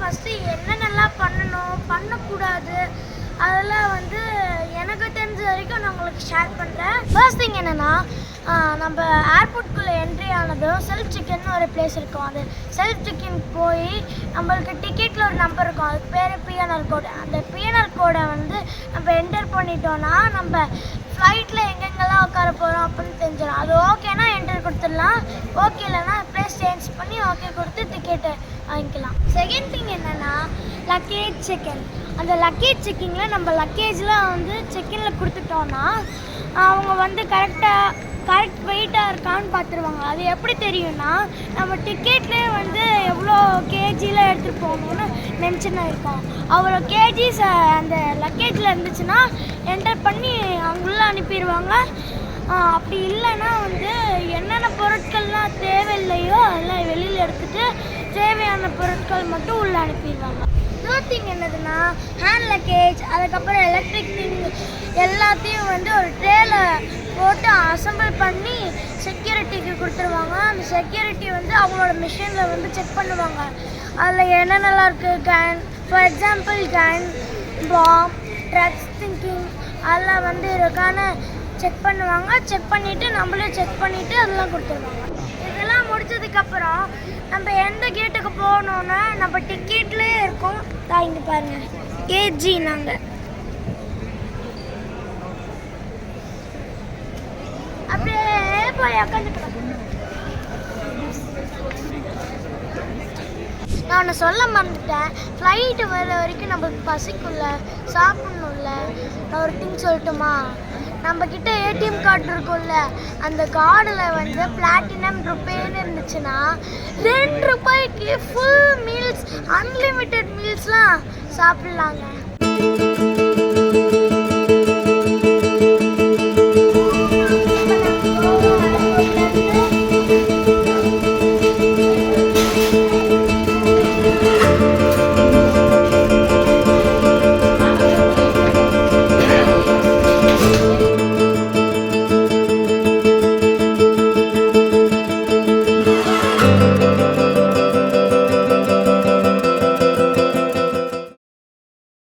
First என்னென்னலாம் பண்ணணும்? பண்ணக்கூடாது. அதெல்லாம் வந்து எனக்கு தெரிஞ்ச வரைக்கும் நான் உங்களுக்கு ஷேர் பண்ணுறேன் ஃபர்ஸ்ட் திங் என்னென்னா நம்ம ஏர்போர்ட்குள்ளே என்ட்ரி ஆனதும் செல்ஃப் செக்இன்னு ஒரு பிளேஸ் இருக்கும். அது செல்ஃப் செக்இன் போய் நம்மளுக்கு டிக்கெட்டில் ஒரு நம்பர் இருக்கும். அதுக்கு பேர் பிஎன்ஆர் கோடு அந்த பிஎன்ஆர் கோடை வந்து நம்ம என்டர் பண்ணிட்டோன்னா நம்ம ஃப்ளைட்டில் எங்கெங்கெல்லாம் உட்கார போகிறோம் அப்படின்னு தெரிஞ்சிடும் அது ஓகேனா என்டர் கொடுத்துடலாம். ஓகே இல்லைன்னா ப்ளேஸ் சேஞ்ச் பண்ணி ஓகே கொடுத்து டிக்கெட்டு வாங்கிக்கலாம். செகண்ட் திங் லக்கேஜ் செக்கிங் அந்த லக்கேஜ் செக்கிங்கில் நம்ம லக்கேஜ்லாம் வந்து செக்கினில் கொடுத்துட்டோன்னா அவங்க வந்து கரெக்டாக கரெக்ட் வெயிட்டாக இருக்கான்னு பார்த்துருவாங்க. அது எப்படி தெரியும்னா நம்ம டிக்கெட்லேயே வந்து எவ்வளோ கேஜியில் எடுத்துகிட்டு போகணும்னு மென்ஷன் ஆகிருக்கோம் அவ்வளோ கேஜிஸ் அந்த லக்கேஜில் இருந்துச்சுன்னா என்டர் பண்ணி அவங்களும் அனுப்பிடுவாங்க. அப்படி இல்லைன்னா வந்து என்னென்ன பொருட்கள்லாம் தேவையில்லையோ அதெல்லாம் வெளியில் எடுத்துகிட்டு தேவையான பொருட்கள் மட்டும் உள்ளே அனுப்பிடுவாங்க. இன்னொரு திங் என்னதுன்னா ஹேண்ட் லக்கேஜ் அதுக்கப்புறம் எலக்ட்ரிக் திங் எல்லாத்தையும் வந்து ஒரு ட்ரேல போட்டு அசம்பிள் பண்ணி செக்யூரிட்டிக்கு கொடுத்துருவாங்க. அந்த செக்யூரிட்டி வந்து அவங்களோட மிஷினில் வந்து செக் பண்ணுவாங்க. அதில் என்னென்னலாம் இருக்குது can for example can bomb drugs thinking அதெல்லாம் வந்து இருக்கான செக் பண்ணுவாங்க. செக் பண்ணிவிட்டு நம்மளே செக் பண்ணிவிட்டு அதெல்லாம் கொடுத்துருவாங்க. முடிச்சதுக்கப்புறம் நம்ம எந்த கேட்டுக்கு போகணுன்னா நம்ம டிக்கெட்லேயே இருக்கும். தான் இங்கே பாருங்கள் ஏஜி நாங்கள் அப்படியே போய் உட்காந்து நான் ஒன்று சொல்ல மறந்துட்டேன். ஃப்ளைட்டு வர வரைக்கும் நம்மளுக்கு பசிக்குள்ள சாப்பிட்ணும்ல. நான் ஒரு திங் சொல்லட்டுமா? நம்ம கிட்ட ஏடிஎம் கார்டு இருக்கும்ல அந்த கார்டில் வந்து பிளாட்டினம் ருபேன்னு இருந்துச்சுன்னா ரெண்டு ரூபாய்க்கு ஃபுல் மீல்ஸ் அன்லிமிட்டெட் மீல்ஸ்லாம் சாப்பிட்லாங்க.